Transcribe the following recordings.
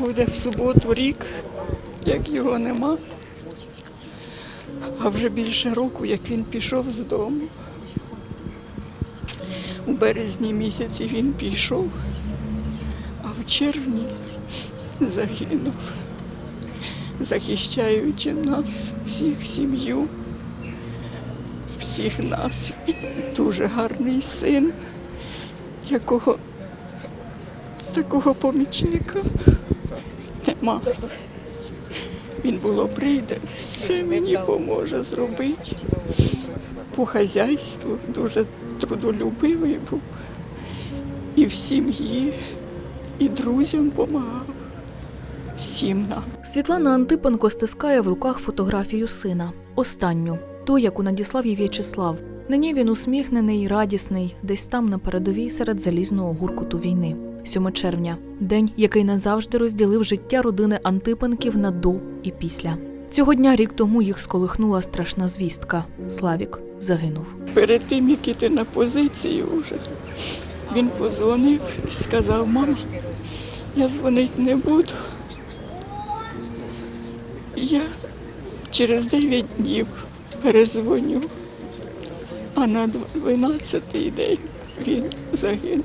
буде в суботу рік, як його нема. А вже більше року, як він пішов з дому. У березні місяці він пішов, а в червні загинув, захищаючи нас, всіх сім'ю, всіх нас. Дуже гарний син, якого такого помічника нема. Він було прийде, все мені поможе зробити. По хазяйству дуже трудолюбивий був. І в сім'ї, і друзям допомагав. Всім нам. Світлана Антипенко стискає в руках фотографію сина. Останню, ту, яку надіслав їй В'ячеслав. На ній він усміхнений, радісний, десь там на передовій серед залізного гуркуту війни. 7 червня день, який назавжди розділив життя родини Антипенків на до і після. Цього дня рік тому їх сколихнула страшна звістка. Славік загинув. Перед тим, як іти на позицію вже, він позвонив і сказав, мам, я дзвонити не буду. Я через 9 днів перезвоню, а на 12-й день він загинув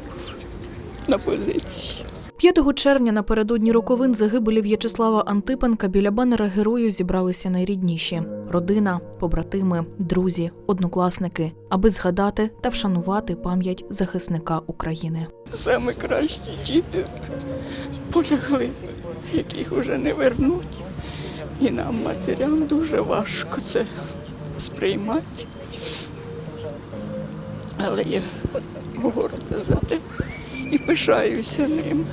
на позиції. 5 червня напередодні роковин загибелі В'ячеслава Антипенка біля банера герою зібралися найрідніші родина, побратими, друзі, однокласники, аби згадати та вшанувати пам'ять захисника України. Саме кращі діти полягли, яких уже не вернуть. І нам, матерям, дуже важко це сприймати. Але я горда за те і пишаюся ним,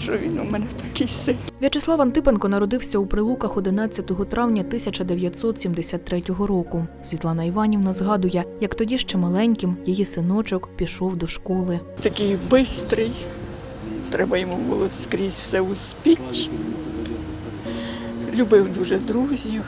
що він у мене такий син. В'ячеслав Антипенко народився у Прилуках 11 травня 1973 року. Світлана Іванівна згадує, як тоді ще маленьким її синочок пішов до школи. Такий бистрий. Треба йому було скрізь все успіти. Любив дуже друзів.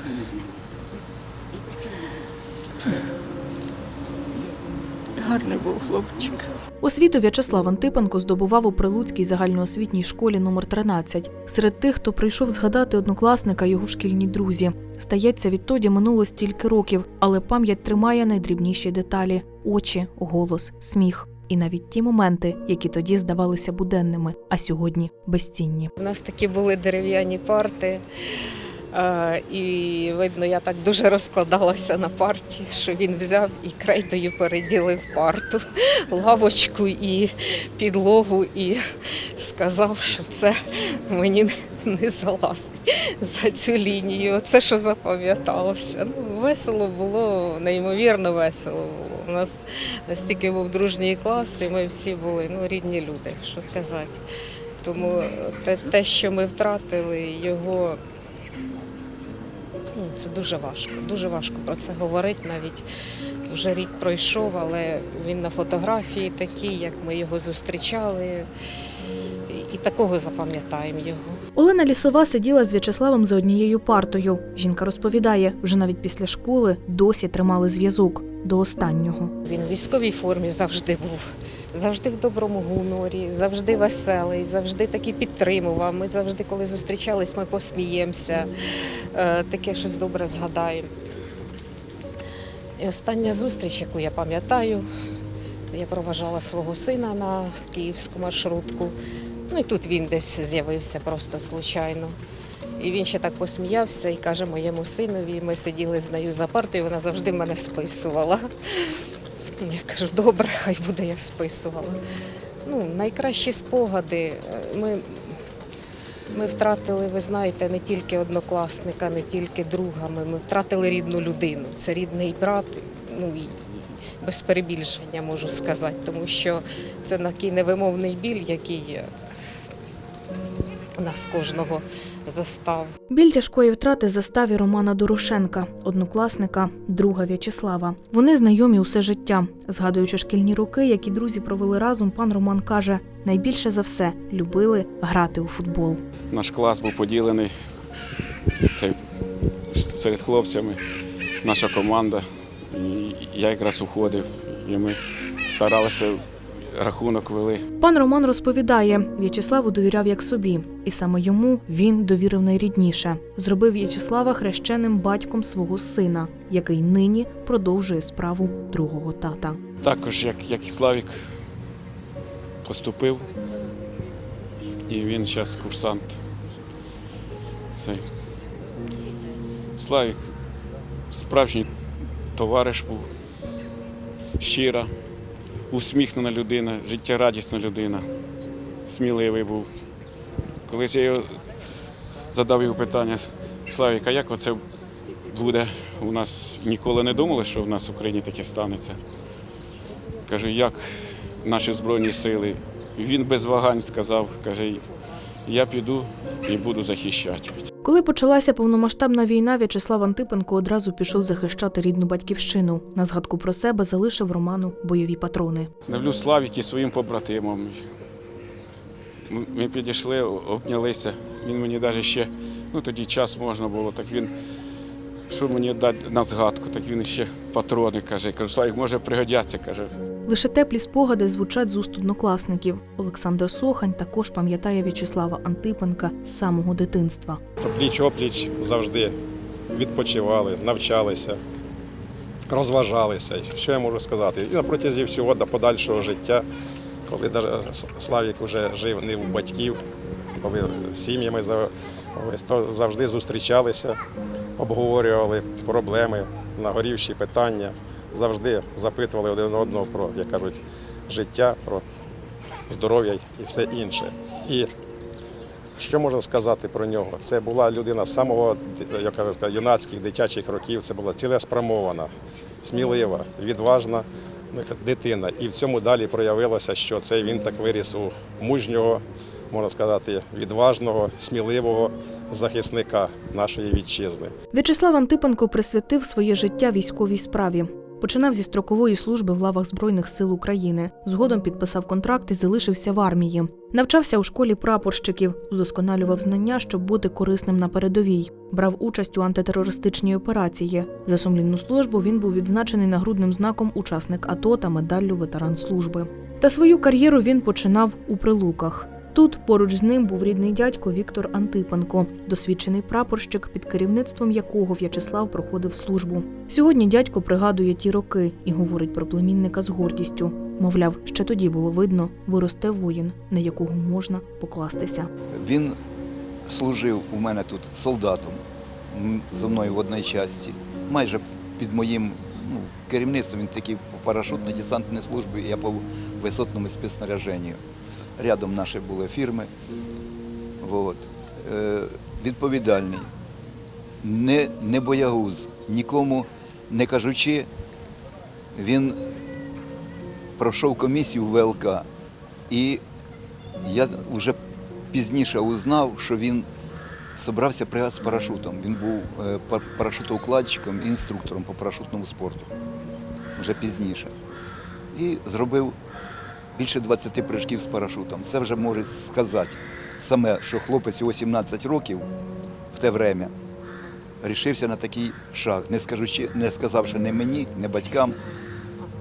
Гарний був хлопчик. Освіту В'ячеслав Антипенко здобував у Прилуцькій загальноосвітній школі номер 13 Серед тих, хто прийшов згадати однокласника, його шкільні друзі. Стається, відтоді минуло стільки років, але пам'ять тримає найдрібніші деталі: очі, голос, сміх. І навіть ті моменти, які тоді здавалися буденними, а сьогодні безцінні. У нас такі були дерев'яні парти. Е, І видно, я так дуже розкладалася на парті, що він взяв і крейдою переділив парту, лавочку і підлогу, і сказав, що це мені не залазить за цю лінію. Це що запам'яталося. Ну, весело було, неймовірно весело було. У нас настільки був дружній клас, і ми всі були ну, рідні люди, що казати. Тому те, те, що ми втратили, його це дуже важко. Дуже важко про це говорити. Навіть вже рік пройшов, але він на фотографії такий, як ми його зустрічали. І- такого запам'ятаємо його. Олена Лісова сиділа з В'ячеславом за однією партою. Жінка розповідає, вже навіть після школи досі тримали зв'язок до останнього. Він в військовій формі завжди був, завжди в доброму гуморі, завжди веселий, завжди таки підтримував. Ми завжди, коли зустрічались, ми посміємося, е, таке щось добре згадаємо. І остання зустріч, яку я пам'ятаю, я проважала свого сина на київську маршрутку. Ну і тут він десь з'явився просто случайно. І він ще так посміявся і каже моєму синові, ми сиділи з нею за партою, вона завжди мене списувала. Я кажу, добре, хай буде, я списувала. Ну, найкращі спогади. е, Ми, ми втратили, ви знаєте, не тільки однокласника, не тільки друга, ми, ми втратили рідну людину. Це рідний брат, ну і і без перебільшення можу сказати, тому що це такий невимовний біль, який е, нас кожного застав. Біль тяжкої втрати заставі Романа Дорошенка, однокласника, друга В'ячеслава. Вони знайомі усе життя. Згадуючи шкільні роки, які друзі провели разом, пан Роман каже: найбільше за все любили грати у футбол. Наш клас був поділений серед хлопцями, наша команда. Я якраз уходив, і ми старалися рахунок вели. Пан Роман розповідає, В'ячеславу довіряв як собі, і саме йому він довірив найрідніше. Зробив В'ячеслава хрещеним батьком свого сина, який нині продовжує справу другого тата. Також, як, як і Славік поступив, і він зараз курсант. Цей. Славік справжній товариш був, щира, усміхнена людина, життєрадісна людина, сміливий був. Колись я його задав йому питання, Славік, а як оце буде? У нас ніколи не думали, що в нас в Україні таке станеться. Кажу, як наші Збройні сили. Він без вагань сказав, каже, я піду і буду захищати. Коли почалася повномасштабна війна, В'ячеслав Антипенко одразу пішов захищати рідну батьківщину. На згадку про себе залишив Роману бойові патрони. Навлю Славіки своїм побратимам. Ми- підійшли, обнялися. Він мені навіть ще, ну тоді час можна було, так він, що мені дати на згадку, так він ще патрони каже. Кажу, Славік, може пригодяться, каже. Лише теплі спогади звучать з уст однокласників. Олександр Сохань також пам'ятає В'ячеслава Антипенка з самого дитинства. пліч опліч завжди відпочивали, навчалися, розважалися. Що я можу сказати? І на протязі всього до подальшого життя, коли Славік вже жив не у батьків, коли з сім'ями завжди зустрічалися, обговорювали проблеми, нагорівші питання, завжди запитували один одного про, як кажуть, життя, про здоров'я і все інше. І що можна сказати про нього? Це була людина з самого як кажуть, юнацьких дитячих років. Це була цілеспрямована, смілива, відважна дитина. І в цьому далі проявилося, що це він так виріс у мужнього, можна сказати, відважного, сміливого захисника нашої вітчизни. В'ячеслав Антипенко присвятив своє життя військовій справі. Починав зі строкової служби в лавах Збройних сил України. Згодом підписав контракт і залишився в армії. Навчався у школі прапорщиків, удосконалював знання, щоб бути корисним на передовій. Брав участь у антитерористичній операції. За сумлінну службу він був відзначений нагрудним знаком учасник АТО та медаллю ветеран служби. Та свою кар'єру він починав у прилуках. Тут поруч з ним був рідний дядько Віктор Антипенко, досвідчений прапорщик, під керівництвом якого В'ячеслав проходив службу. Сьогодні дядько пригадує ті роки і говорить про племінника з гордістю. Мовляв, ще тоді було видно, виросте воїн, на якого можна покластися. Він служив у мене тут солдатом зі мною в одній часті. Майже під моїм ну, керівництвом він такий по парашутно-десантній службі, я по висотному спецснаряженню. Рядом наші були фірми. Вот. Е, відповідальний, не, не боягуз, нікому не кажучи, він пройшов комісію в ВЛК. І я вже пізніше узнав, що він зібрався пригати з парашутом. Він був е, парашутоукладчиком і інструктором по парашутному спорту. Вже пізніше. І зробив більше 20 прыжків з парашутом. Це вже може сказати саме, що хлопець у 18 років в те время рішився на такий шаг, не, скажучи, не сказавши не мені, не батькам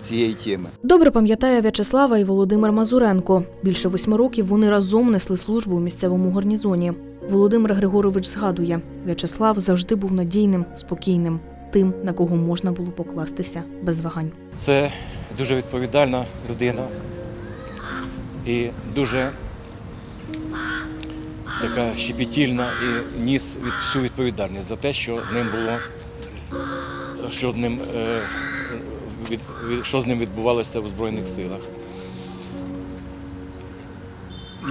цієї теми. Добре пам'ятає В'ячеслава і Володимир Мазуренко. Більше восьми років вони разом несли службу у місцевому гарнізоні. Володимир Григорович згадує, В'ячеслав завжди був надійним, спокійним, тим, на кого можна було покластися без вагань. Це дуже відповідальна людина і дуже така щепетільна і ніс від, всю відповідальність за те, що ним було, що, ним, е, від, що з ним відбувалося у Збройних силах.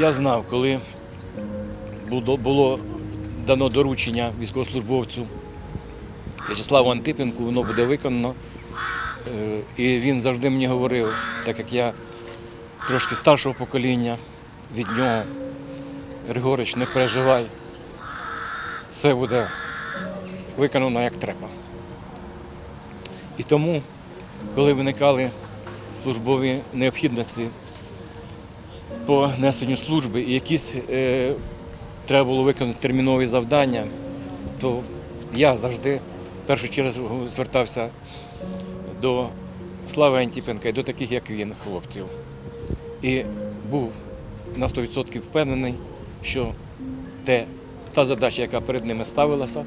Я знав, коли було, було дано доручення військовослужбовцю В'ячеславу Антипенку, воно буде виконано. Е, І він завжди мені говорив, так як я трошки старшого покоління від нього, Григорич, не переживай, все буде виконано як треба. І тому, коли виникали службові необхідності по несенню служби і якісь е, треба було виконати термінові завдання, то я завжди в першу чергу звертався до Слави Антіпенка і до таких, як він, хлопців. І був на 100% впевнений, що те, та задача, яка перед ними ставилася,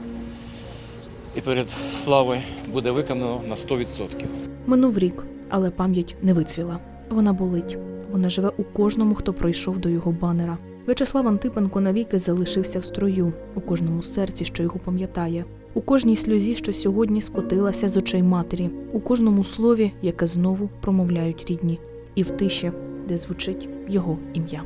і перед славою буде виконано на 100%. Минув рік, але пам'ять не вицвіла. Вона болить. Вона живе у кожному, хто пройшов до його банера. В'ячеслав Антипенко навіки залишився в строю, у кожному серці, що його пам'ятає, у кожній сльозі, що сьогодні скотилася з очей матері, у кожному слові, яке знову промовляють рідні, і в тиші, де звучить його ім'я.